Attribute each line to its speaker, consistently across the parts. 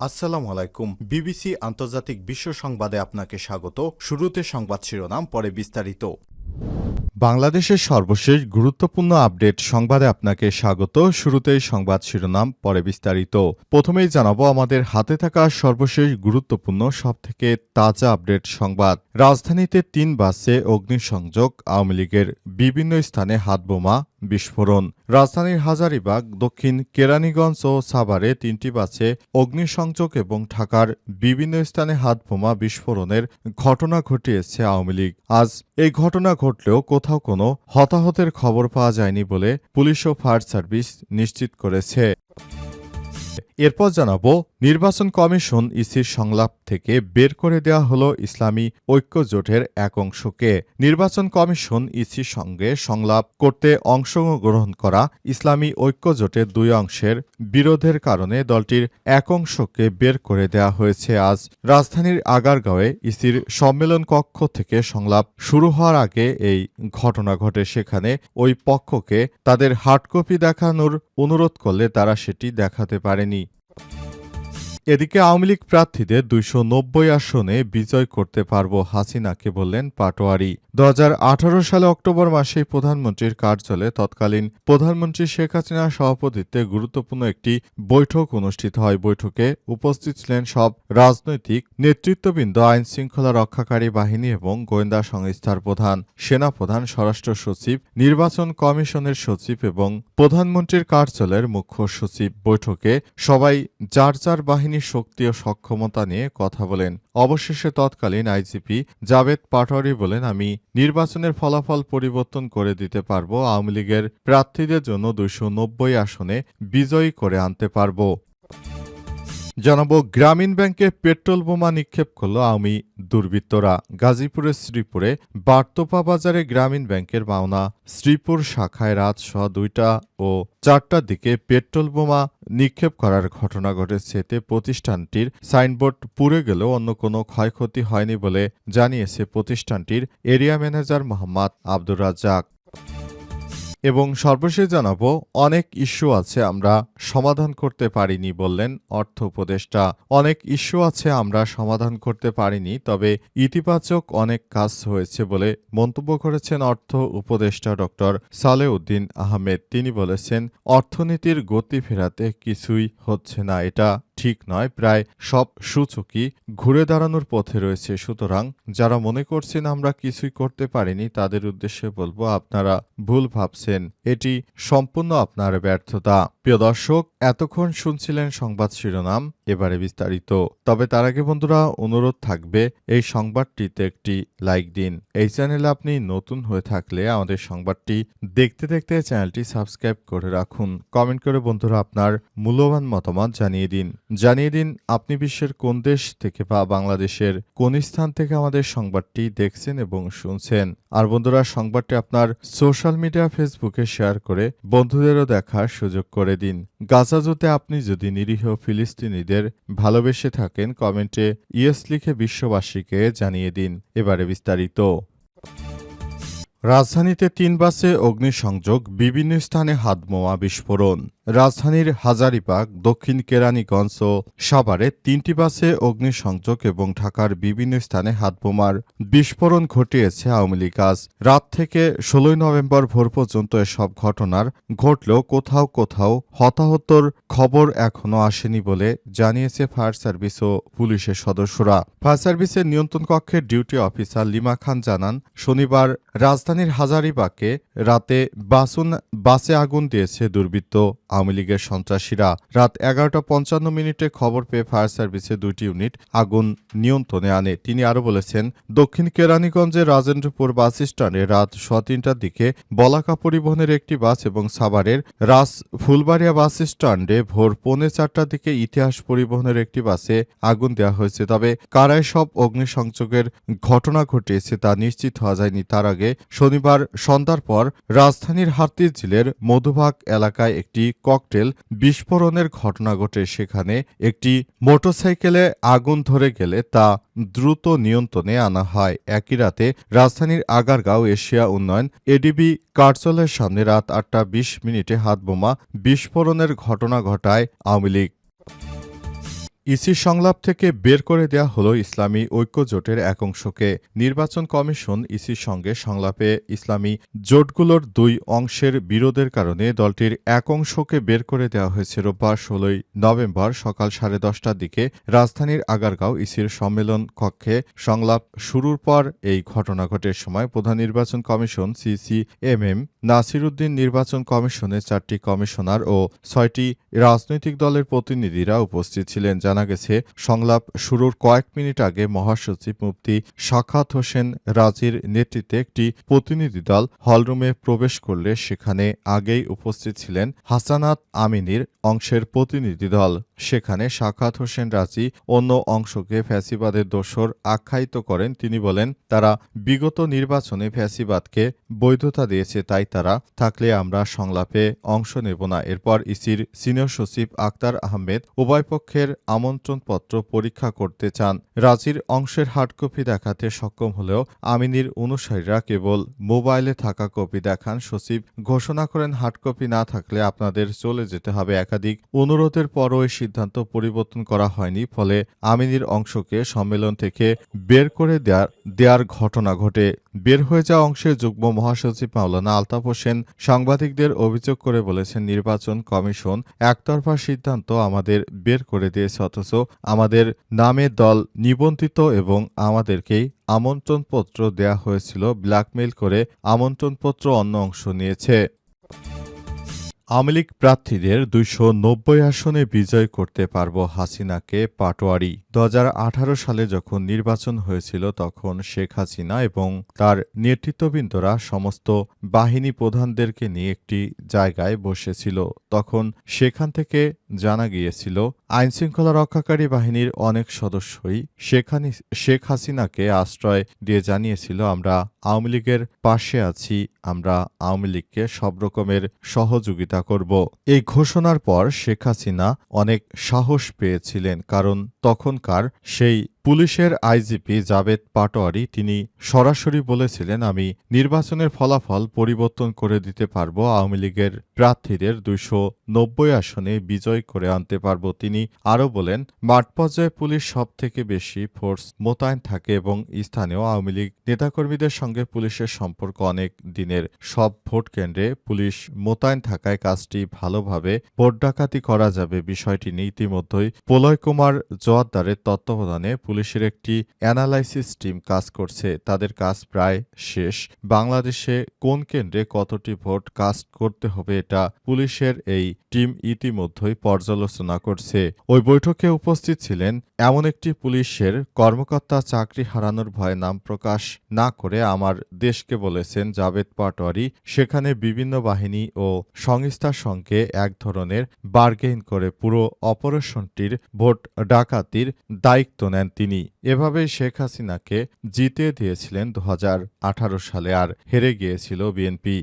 Speaker 1: আসসালামু আলাইকুম। বিবিসি আন্তর্জাতিক বিশ্ব সংবাদে আপনাকে স্বাগত। শুরুতে সংবাদ শিরোনাম, পরে বিস্তারিত। বাংলাদেশের সর্বশেষ গুরুত্বপূর্ণ আপডেট সংবাদে আপনাকে স্বাগত। শুরুতেই সংবাদ শিরোনাম, পরে বিস্তারিত। প্রথমেই জানাব, আমাদের হাতে থাকা সর্বশেষ গুরুত্বপূর্ণ সবথেকে তাজা আপডেট সংবাদ। রাজধানীতে তিন বাসে অগ্নিসংযোগ, আওয়ামী লীগের বিভিন্ন স্থানে হাতবোমা বিস্ফোরণ। রাজধানীর হাজারিবাগ, দক্ষিণ কেরানীগঞ্জ ও সাভারে তিনটি বাসে অগ্নিসংযোগ এবং ঢাকার বিভিন্ন স্থানে হাতবোমা বিস্ফোরণের ঘটনা ঘটিয়েছে আওয়ামী লীগ। আজ এই ঘটনা ঘটলেও কোথাও কোনো হতাহতের খবর পাওয়া যায়নি বলে পুলিশ ও ফায়ার সার্ভিস নিশ্চিত করেছে। এরপর জানাব নির্বাচন কমিশন ইসির সংলাপ থেকে বের করে দেওয়া হলো ইসলামী ঐক্য জোটের এক অংশকে। নির্বাচন কমিশন ইসির সঙ্গে সংলাপ করতে অংশগ্রহণ করা ইসলামী ঐক্য জোটের দুই অংশের বিরোধের কারণে দলটির এক অংশকে বের করে দেওয়া হয়েছে আজ। রাজধানীর আগারগাঁওয়ে ইসির সম্মেলন কক্ষ থেকে সংলাপ শুরু হওয়ার আগে এই ঘটনা ঘটে। সেখানে ওই পক্ষকে তাদের হার্ডকপি দেখানোর অনুরোধ করলে তারা সেটি দেখাতে পারেনি। এদিকে আওয়ামী লীগ প্রার্থীদের দুইশো নব্বই আসনে বিজয় করতে পারব হাসিনাকে বললেন পাটোয়ারি। দু হাজার আঠারো সালে অক্টোবর মাসে প্রধানমন্ত্রীর কার্যালয়ে তৎকালীন প্রধানমন্ত্রী শেখ হাসিনার সভাপতিত্বে গুরুত্বপূর্ণ একটি বৈঠক অনুষ্ঠিত হয়। বৈঠকে উপস্থিত ছিলেন সব রাজনৈতিক নেতৃত্ববৃন্দ, আইন শৃঙ্খলা রক্ষাকারী বাহিনী এবং গোয়েন্দা সংস্থার প্রধান সেনাপ্রধান স্বরাষ্ট্র সচিব, নির্বাচন কমিশনের সচিব এবং প্রধানমন্ত্রীর কার্যালয়ের মুখ্য সচিব। বৈঠকে সবাই যার যার বাহিনীর শক্তি ও সক্ষমতা নিয়ে কথা বলেন। অবশেষে তৎকালীন আইজিপি জাভেদ পাটোয়ারি বলেন, আমি নির্বাচনের ফলাফল পরিবর্তন করে দিতে পারব, আওয়ামী লীগের প্রার্থীদের জন্য দুইশো নব্বই আসনে বিজয়ী করে আনতে পারব। জানাব গ্রামীণ ব্যাংকে পেট্রোল বোমা নিক্ষেপ করল আওয়ামী দুর্বৃত্তরা। গাজীপুরের শ্রীপুরে বার্তপা বাজারে গ্রামীণ ব্যাংকের মাওনা শ্রীপুর শাখায় রাত সহ দুইটা ও চারটার দিকে পেট্রোল বোমা নিক্ষেপ করার ঘটনা ঘটেছে। এতে প্রতিষ্ঠানটির সাইনবোর্ড পুড়ে গেলেও অন্য কোনো ক্ষয়ক্ষতি হয়নি বলে জানিয়েছে প্রতিষ্ঠানটির এরিয়া ম্যানেজার মোহাম্মদ আব্দুর রাজ্জাক। এবং সর্বশেষ জানাব, অনেক ইস্যু আছে আমরা সমাধান করতে পারিনি বললেন অর্থ উপদেষ্টা। অনেক ইস্যু আছে আমরা সমাধান করতে পারিনি, তবে ইতিবাচক অনেক কাজ হয়েছে বলে মন্তব্য করেছেন অর্থ উপদেষ্টা ডক্টর সালেউদ্দিন আহমেদ। তিনি বলেছেন, অর্থনীতির গতি ফেরাতে কিছুই হচ্ছে না, এটা ঠিক নয়, প্রায় সব সূচকই ঘুরে দাঁড়ানোর পথে রয়েছে। সুতরাং যারা মনে করছেন আমরা কিছুই করতে পারিনি, তাদের উদ্দেশ্যে বলব, আপনারা ভুল ভাবছেন। এটি সম্পূর্ণ আপনার ব্যর্থতা। প্রিয় দর্শক, এতক্ষণ শুনছিলেন সংবাদ শিরোনাম, এবারে বিস্তারিত। তবে তার আগে বন্ধুরা, অনুরোধ থাকবে, এই সংবাদটিতে একটি লাইক দিন। এই চ্যানেলে আপনি নতুন হয়ে থাকলে আমাদের সংবাদটি দেখতে দেখতে চ্যানেলটি সাবস্ক্রাইব করে রাখুন। কমেন্ট করে বন্ধুরা আপনার মূল্যবান মতামত জানিয়ে দিন। জানিয়ে দিন, আপনি বিশ্বের কোন দেশ থেকে বা বাংলাদেশের কোন স্থান থেকে আমাদের সংবাদটি দেখছেন এবং শুনছেন। আর বন্ধুরা, সংবাদটি আপনার সোশ্যাল মিডিয়া, ফেসবুকে শেয়ার করে বন্ধুদেরও দেখার সুযোগ করে দিন। গাজা যুদ্ধে আপনি যদি নিরীহ ফিলিস্তিনিদের ভালোবেসে থাকেন, কমেন্টে ইয়েস লিখে বিশ্ববাসীকে জানিয়ে দিন। এবারে বিস্তারিত। রাজধানীতে তিন বাসে অগ্নিসংযোগ, বিভিন্ন স্থানে হাতমোয়া বিস্ফোরণ। রাজধানীর হাজারিবাগ, দক্ষিণ কেরানীগঞ্জ ও সাভারে তিনটি বাসে অগ্নিসংযোগ এবং ঢাকার বিভিন্ন স্থানে হাতবোমার বিস্ফোরণ ঘটিয়েছে আওয়ামী লীগ। আজ রাত থেকে ষোলোই নভেম্বর ভোর পর্যন্ত এসব ঘটনার ঘটলেও কোথাও কোথাও হতাহতর খবর এখনও আসেনি বলে জানিয়েছে ফায়ার সার্ভিস ও পুলিশের সদস্যরা। ফায়ার সার্ভিসের নিয়ন্ত্রণ কক্ষের ডিউটি অফিসার লিমা খান জানান, শনিবার রাজধানীর হাজারিবাগে রাতে বাসুন বাসে আগুন দিয়েছে দুর্বৃত্ত আওয়ামী লীগের সন্ত্রাসীরা রাত এগারোটা পঞ্চান্ন মিনিটে খবর পেয়ে ফায়ার সার্ভিসের দুইটি ইউনিট আগুন নিয়ন্ত্রণে আনে। তিনি আরও বলেছেন, দক্ষিণ কেরানীগঞ্জের রাজেন্দ্রপুর বাস স্ট্যান্ডে রাত স তিনটার দিকে বলাকা পরিবহনের একটি বাস এবং সাভারের রাস ফুলবাড়িয়া বাস স্ট্যান্ডে ভোর পৌনে চারটার দিকে ইতিহাস পরিবহনের একটি বাসে আগুন দেওয়া হয়েছে। তবে কারায় সব অগ্নিসংযোগের ঘটনা ঘটিয়েছে তা নিশ্চিত হওয়া যায়নি। তার আগে শনিবার সন্ধ্যার পর রাজধানীর হাতির ঝিলের মধুবাগ এলাকায় একটি ককটেল বিস্ফোরণের ঘটনা ঘটে সেখানে একটি মোটরসাইকেলে আগুন ধরে গেলে তা দ্রুত নিয়ন্ত্রণে আনা হয়। একই রাতে রাজধানীর আগারগাঁও এশিয়া উন্নয়ন এডিবি কার্যালয়ের সামনে রাত আটটা বিশ মিনিটে হাতবোমা বিস্ফোরণের ঘটনা ঘটায় আওয়ামী লীগ। ইসি সংলাপ থেকে বের করে দেয়া হলো ইসলামী ঐক্য জোটের এক অংশকে। নির্বাচন কমিশন ইসির সঙ্গে সংলাপে ইসলামী জোটগুলোর দুই অংশের বিরোধের কারণে দলটির এক অংশকে বের করে দেওয়া হয়েছে রোববার ষোলোই নভেম্বর সকাল সাড়ে দশটার দিকে রাজধানীর আগারগাঁও ইসির সম্মেলন কক্ষে সংলাপ শুরুর পর এই ঘটনা ঘটে সময় প্রধান নির্বাচন commission CEC M M Nasiruddin নির্বাচন কমিশনের চারটি কমিশনার ও ছয়টি রাজনৈতিক দলের প্রতিনিধিরা উপস্থিত ছিলেন জানা গেছে, সংলাপ শুরুর কয়েক মিনিট আগে মহাসচিব মুফতি সাখাত হোসেন রাজির নেতৃত্বে একটি প্রতিনিধি দল হলরুমে প্রবেশ করলে সেখানে আগেই উপস্থিত ছিলেন হাসানাত আমিনীর অংশের প্রতিনিধি দল। সেখানে সাখাত হোসেন রাজি অন্য অংশকে ফ্যাসিবাদের দোষর আখ্যায়িত করেন। তিনি বলেন, তারা বিগত নির্বাচনে ফ্যাসিবাদকে বৈধতা দিয়েছে, তাই তারা থাকলে আমরা সংলাপে অংশ নেব না। এরপর ইসির সিনিয়র সচিব আক্তার আহমেদ উভয়পক্ষের আমন্ত্রণপত্র পরীক্ষা করতে চান। রাজির অংশের হার্ড কপি দেখাতে সক্ষম হলেও আমিনীর অনুসারীরা কেবল মোবাইলে থাকা কপি দেখান। সচিব ঘোষণা করেন হার্ড কপি না থাকলে আপনাদের চলে যেতে হবে। একাধিক অনুরোধের পরও সিদ্ধান্ত পরিবর্তন করা হয়নি, ফলে আমিনীর অংশকে সম্মেলন থেকে বের করে দেয়ার দেয়ার ঘটনা ঘটে। বের হয়ে যাওয়া অংশের যুগ্ম মহাসচিব মাওলানা আলতাফ হোসেন সাংবাদিকদের অভিযোগ করে বলেছেন, নির্বাচন কমিশন একতরফা সিদ্ধান্ত আমাদের বের করে দিয়েছে, অথচ আমাদের নামে দল নিবন্ধিত এবং আমাদেরকেই আমন্ত্রণপত্র দেয়া হয়েছিল, ব্ল্যাকমেইল করে আমন্ত্রণপত্র অন্য অংশ নিয়েছে। আওয়ামী লীগ প্রার্থীদের দুইশো নব্বই আসনে বিজয় করতে পারব হাসিনাকে পাটোয়ারি। দু হাজার আঠারো সালে যখন নির্বাচন হয়েছিল তখন শেখ হাসিনা এবং তার নেতৃত্ববৃন্দরা সমস্ত বাহিনী প্রধানদেরকে নিয়ে একটি জায়গায় বসেছিল। তখন সেখান থেকে জানা গিয়েছিল, আইনশৃঙ্খলা রক্ষাকারী বাহিনীর অনেক সদস্যই সেখানে শেখ হাসিনাকে আশ্রয় দিয়ে জানিয়েছিল, আমরা আওয়ামী লীগের পাশে আছি, আমরা আওয়ামী লীগকে সব রকমের সহযোগিতা করব। এই ঘোষণার পর শেখ হাসিনা অনেক সাহস পেয়েছিলেন, কারণ তখনকার সেই পুলিশের আইজিপি জাবেদ পাটোয়ারি, তিনি সরাসরি বলেছিলেন, আমি নির্বাচনের ফলাফল পরিবর্তন করে দিতে পারব, আওয়ামী লীগের প্রার্থীদের দুইশো নব্বই আসনে বিজয় করে আনতে পারব। তিনি আরও বলেন, মাঠ পর্যায়ে পুলিশ সব থেকে বেশি ফোর্স মোতায়েন থাকে এবং স্থানীয় আওয়ামী লীগ নেতাকর্মীদের সঙ্গে পুলিশের সম্পর্ক অনেক দিনের। সব ভোট কেন্দ্রে পুলিশ মোতায়েন থাকায় কাজটি ভালোভাবে ভোট ডাকাতি করা যাবে। বিষয়টি নিয়ে ইতিমধ্যেই প্রলয় কুমার জোয়াদ্দারের তত্ত্বাবধানে পুলিশের একটি অ্যানালাইসিস টিম কাজ করছে। তাদের কাজ প্রায় শেষ। বাংলাদেশে কোন কেন্দ্রে কতটি ভোট কাস্ট করতে হবে এটা পুলিশের এই টিম ইতিমধ্যেই পর্যালোচনা করছে। ওই বৈঠকে উপস্থিত ছিলেন এমন একটি পুলিশের কর্মকর্তা চাকরি হারানোর ভয়ে নাম প্রকাশ না করে আমার দেশকে বলেছেন জাভেদ পাটোয়ারি। সেখানে বিভিন্ন বাহিনী ও সংস্থার সঙ্গে এক ধরনের বার্গেইন করে পুরো অপারেশনটির ভোট ডাকাতির দায়িত্ব নেন তিনি। এভাবে শেখ হাসিনাকে জিতে দিয়েছিলেন দু হাজার আঠারো সালে আর হেরে গিয়েছিল বিএনপি।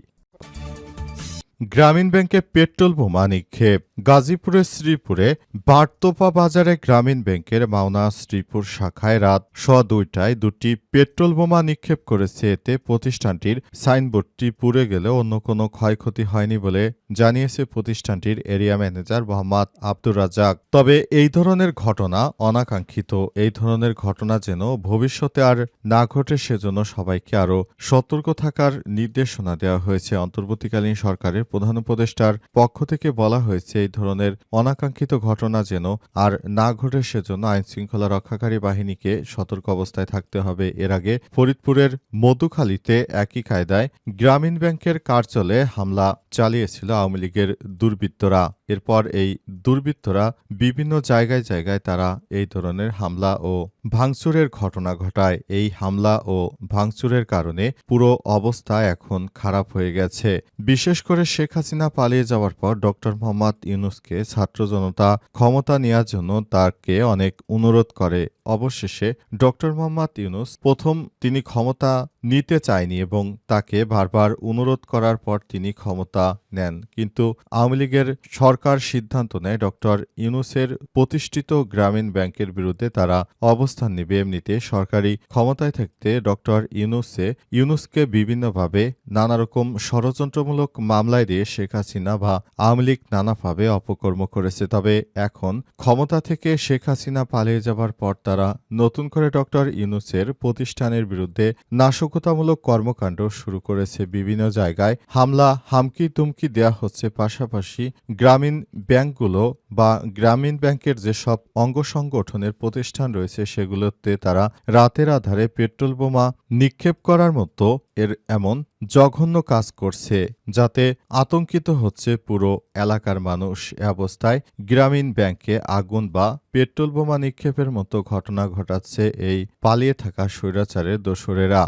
Speaker 1: গ্রামীণ ব্যাংকে পেট্রোল বোমা নিক্ষেপ গাজীপুরের শ্রীপুরে বারতোপা বাজারে গ্রামীণ ব্যাংকের মাওনা শ্রীপুর শাখায় রাত স দুইটায় দুটি পেট্রোল বোমা নিক্ষেপ করেছে। এতে প্রতিষ্ঠানটির সাইনবোর্ডটি পুড়ে গেলে অন্য কোনো ক্ষয়ক্ষতি হয়নি বলে জানিয়েছে প্রতিষ্ঠানটির এরিয়া ম্যানেজার মোহাম্মদ আব্দুর রাজাক তবে এই ধরনের ঘটনা অনাকাঙ্ক্ষিত। এই ধরনের ঘটনা যেন ভবিষ্যতে আর না ঘটে সেজন্য সবাইকে আরও সতর্ক থাকার নির্দেশনা দেওয়া হয়েছে। অন্তর্বর্তীকালীন সরকারের প্রধান উপদেষ্টার পক্ষ থেকে বলা হয়েছে, এই ধরনের অনাকাঙ্ক্ষিত ঘটনা যেন আর না ঘটে, সেজন্য আইনশৃঙ্খলা রক্ষাকারী বাহিনীকে সতর্ক অবস্থায় থাকতে হবে। এর আগে ফরিদপুরের মধুখালীতে একই কায়দায় গ্রামীণ ব্যাংকের কার্যালয়ে হামলা চালিয়েছিল আওয়ামী লীগের দুর্বৃত্তরা। এরপর এই দুর্বৃত্তরা বিভিন্ন জায়গায় জায়গায় তারা এই ধরনের হামলা ও ভাঙচুরের ঘটনা ঘটায়। এই হামলা ও ভাঙচুরের কারণে পুরো অবস্থা এখন খারাপ হয়ে গেছে। বিশেষ করে শেখ হাসিনা পালিয়ে যাওয়ার পর ডক্টর মোহাম্মদ ইউনুসকে ছাত্র জনতা ক্ষমতা নেওয়ার জন্য তাকে অনেক অনুরোধ করে। অবশেষে ডক্টর মোহাম্মদ ইউনুস প্রথম তিনি ক্ষমতা নিতে চায়নি এবং তাকে বারবার অনুরোধ করার পর তিনি ক্ষমতা নেন। কিন্তু আওয়ামী লীগের সরকার সিদ্ধান্ত নেয় ডক্টর ইউনুসের প্রতিষ্ঠিত গ্রামীণ ব্যাংকের বিরুদ্ধে তারা অবস্থান নেবে। এমনিতে সরকারি ক্ষমতায় থাকতে ডক্টর ইউনুসে, ইউনুসকে বিভিন্নভাবে নানা রকম ষড়যন্ত্রমূলক মামলায় দায় দিয়ে শেখ হাসিনা বা আওয়ামী লীগ নানাভাবে অপকর্ম করেছে। তবে এখন ক্ষমতা থেকে শেখ হাসিনা পালিয়ে যাবার পর তারা নতুন করে ডক্টর ইউনুসের প্রতিষ্ঠানের বিরুদ্ধে নাশকতামূলক কর্মকাণ্ড শুরু করেছে। বিভিন্ন জায়গায় হামলা, হামকি তুমকি দেয়া হচ্ছে। পাশাপাশি গ্রামীণ ব্যাংকগুলো বা গ্রামীণ ব্যাংকের যেসব অঙ্গ সংগঠনের প্রতিষ্ঠান রয়েছে, সেগুলোতে তারা রাতের আধারে পেট্রোল বোমা নিক্ষেপ করার মতো এর এমন জঘন্য কাজ করছে, যাতে আতঙ্কিত হচ্ছে পুরো এলাকার মানুষ। এ অবস্থায় গ্রামীণ ব্যাংকে আগুন বা পেট্রোল বোমা নিক্ষেপের মতো ঘটনা ঘটাচ্ছে এই পালিয়ে থাকা স্বৈরাচারের দোসরেরা।